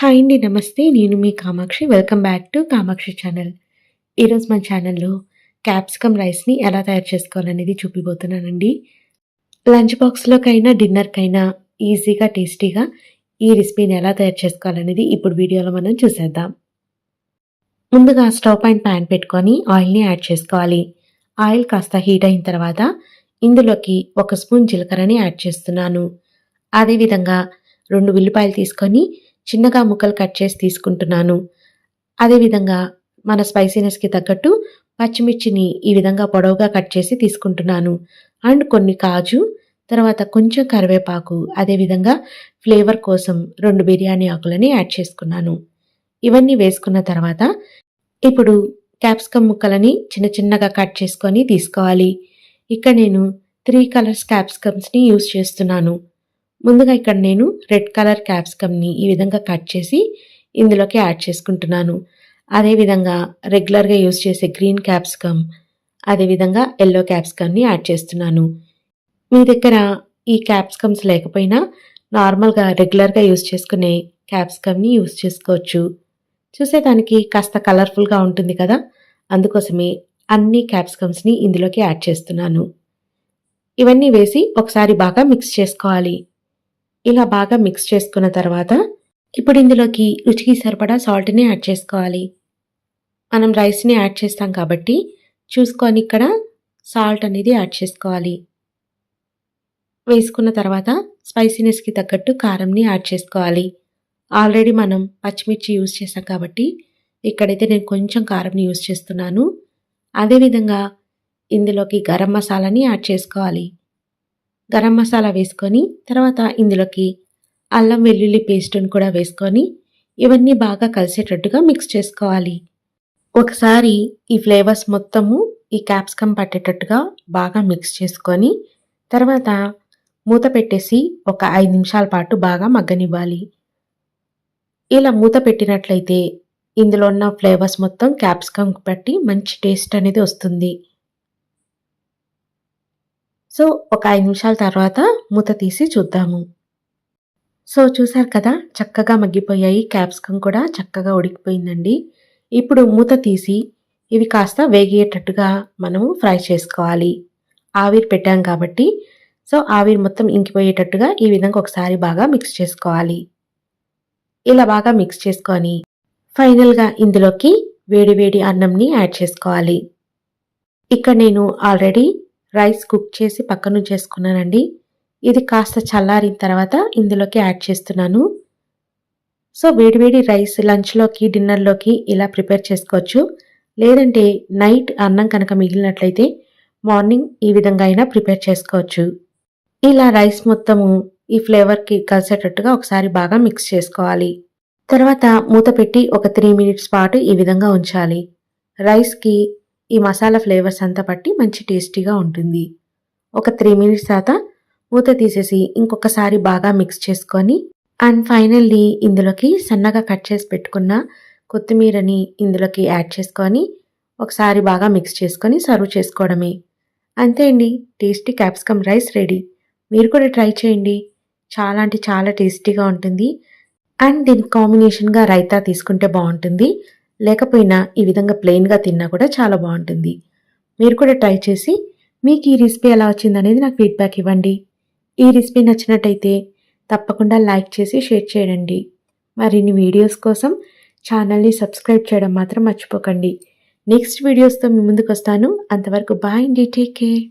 Hi అండి నమస్తే. నేను మీ Kamakshi. Welcome back to Kamakshi channel. ఈరోజు మన ఛానల్లో క్యాప్సికమ్ రైస్ని ఎలా తయారు చేసుకోవాలనేది చూపిపోతున్నానండి లంచ్ బాక్స్లోకైనా డిన్నర్కైనా ఈజీగా టేస్టీగా ఈ రెసిపీని ఎలా తయారు చేసుకోవాలనేది ఇప్పుడు వీడియోలో మనం చూసేద్దాం. ముందుగా స్టవ్ పైన ప్యాన్ పెట్టుకొని ఆయిల్ని యాడ్ చేసుకోవాలి. ఆయిల్ కాస్త హీట్ అయిన తర్వాత ఇందులోకి ఒక స్పూన్ జీలకర్రని యాడ్ చేస్తున్నాను. అదేవిధంగా రెండు ఉల్లిపాయలు తీసుకొని చిన్నగా ముక్కలు కట్ చేసి తీసుకుంటున్నాను. అదేవిధంగా మన స్పైసీనెస్కి తగ్గట్టు పచ్చిమిర్చిని ఈ విధంగా పొడవుగా కట్ చేసి తీసుకుంటున్నాను. అండ్ కొన్ని కాజు తర్వాత కొంచెం కరివేపాకు అదేవిధంగా ఫ్లేవర్ కోసం రెండు బిర్యానీ ఆకులని యాడ్ చేసుకున్నాను. ఇవన్నీ వేసుకున్న తర్వాత ఇప్పుడు క్యాప్సికమ్ ముక్కలని చిన్న చిన్నగా కట్ చేసుకొని తీసుకోవాలి. ఇక్కడ నేను త్రీ కలర్స్ క్యాప్సికమ్స్ని యూస్ చేస్తున్నాను. ముందుగా ఇక్కడ నేను రెడ్ కలర్ క్యాప్సికమ్ని ఈ విధంగా కట్ చేసి ఇందులోకి యాడ్ చేసుకుంటున్నాను. అదేవిధంగా రెగ్యులర్గా యూస్ చేసే గ్రీన్ క్యాప్సికమ్ అదేవిధంగా ఎల్లో క్యాప్సికమ్ని యాడ్ చేస్తున్నాను. మీ దగ్గర ఈ క్యాప్సికమ్స్ లేకపోయినా నార్మల్గా రెగ్యులర్గా యూస్ చేసుకునే క్యాప్సికమ్ని యూస్ చేసుకోవచ్చు. చూసేదానికి కాస్త కలర్ఫుల్గా ఉంటుంది కదా అందుకోసమే అన్ని క్యాప్సికమ్స్ని ఇందులోకి యాడ్ చేస్తున్నాను. ఇవన్నీ వేసి ఒకసారి బాగా మిక్స్ చేసుకోవాలి. ఇలా బాగా మిక్స్ చేసుకున్న తర్వాత ఇప్పుడు ఇందులోకి రుచికి సరిపడా సాల్ట్ని యాడ్ చేసుకోవాలి. మనం రైస్ని యాడ్ చేస్తాం కాబట్టి చూసుకొని ఇక్కడ సాల్ట్ అనేది యాడ్ చేసుకోవాలి. వేసుకున్న తర్వాత స్పైసీనెస్కి తగ్గట్టు కారంని యాడ్ చేసుకోవాలి. ఆల్రెడీ మనం పచ్చిమిర్చి యూజ్ చేసాం కాబట్టి ఇక్కడైతే నేను కొంచెం కారంని యూజ్ చేస్తున్నాను. అదేవిధంగా ఇందులోకి గరం మసాలాని యాడ్ చేసుకోవాలి. గరం మసాలా వేసుకొని తర్వాత ఇందులోకి అల్లం వెల్లుల్లి పేస్ట్ని కూడా వేసుకొని ఇవన్నీ బాగా కలిసేటట్టుగా మిక్స్ చేసుకోవాలి. ఒకసారి ఈ ఫ్లేవర్స్ మొత్తము ఈ క్యాప్సికమ్ పట్టేటట్టుగా బాగా మిక్స్ చేసుకొని తర్వాత మూత పెట్టేసి ఒక ఐదు నిమిషాల పాటు బాగా మగ్గనివ్వాలి. ఇలా మూత పెట్టినట్లయితే ఇందులో ఉన్న ఫ్లేవర్స్ మొత్తం క్యాప్సికమ్ పట్టి మంచి టేస్ట్ అనేది వస్తుంది. సో ఒక ఐదు నిమిషాల తర్వాత మూత తీసి చూద్దాము. సో చూసారు కదా చక్కగా మగ్గిపోయాయి. క్యాప్సికమ్ కూడా చక్కగా ఉడికిపోయిందండి. ఇప్పుడు మూత తీసి ఇవి కాస్త వేగేటట్టుగా మనము ఫ్రై చేసుకోవాలి. ఆవిరి పెట్టాం కాబట్టి సో ఆవిరి మొత్తం ఇంకిపోయేటట్టుగా ఈ విధంగా ఒకసారి బాగా మిక్స్ చేసుకోవాలి. ఇలా బాగా మిక్స్ చేసుకొని ఫైనల్గా ఇందులోకి వేడి వేడి అన్నంని యాడ్ చేసుకోవాలి. ఇక్కడ నేను ఆల్రెడీ రైస్ కుక్ చేసి పక్కన చేసుకున్నానండి ఇది కాస్త చల్లారిన తర్వాత ఇందులోకి యాడ్ చేస్తున్నాను. సో వేడివేడి రైస్ లంచ్లోకి డిన్నర్లోకి ఇలా ప్రిపేర్ చేసుకోవచ్చు. లేదంటే నైట్ అన్నం కనుక మిగిలినట్లయితే మార్నింగ్ ఈ విధంగా అయినా ప్రిపేర్ చేసుకోవచ్చు. ఇలా రైస్ మొత్తము ఈ ఫ్లేవర్కి కలిసేటట్టుగా ఒకసారి బాగా మిక్స్ చేసుకోవాలి. తర్వాత మూత పెట్టి ఒక త్రీ మినిట్స్ పాటు ఈ విధంగా ఉంచాలి. రైస్కి ఈ మసాలా ఫ్లేవర్స్ అంతా పట్టి మంచి టేస్టీగా ఉంటుంది. ఒక త్రీ మినిట్స్ తర్వాత మూత తీసేసి ఇంకొకసారి బాగా మిక్స్ చేసుకొని అండ్ ఫైనల్లీ ఇందులోకి సన్నగా కట్ చేసి పెట్టుకున్న కొత్తిమీరని ఇందులోకి యాడ్ చేసుకొని ఒకసారి బాగా మిక్స్ చేసుకొని సర్వ్ చేసుకోవడమే. అంతే అండి. Tasty capsicum rice ready. మీరు కూడా ట్రై చేయండి. చాలా అంటే చాలా టేస్టీగా ఉంటుంది. అండ్ దీనికి కాంబినేషన్గా రైతా తీసుకుంటే బాగుంటుంది. లేకపోయినా ఈ విధంగా ప్లెయిన్గా తిన్నా కూడా చాలా బాగుంటుంది. మీరు కూడా ట్రై చేసి మీకు ఈ రెసిపీ ఎలా వచ్చిందనేది నాకు ఫీడ్బ్యాక్ ఇవ్వండి. ఈ రెసిపీ నచ్చినట్టయితే తప్పకుండా లైక్ చేసి షేర్ చేయండి. మరిన్ని వీడియోస్ కోసం ఛానల్ని సబ్స్క్రైబ్ చేయడం మాత్రం మర్చిపోకండి. నెక్స్ట్ వీడియోస్తో మీ ముందుకు వస్తాను. అంతవరకు బాయ్ అండి. Take care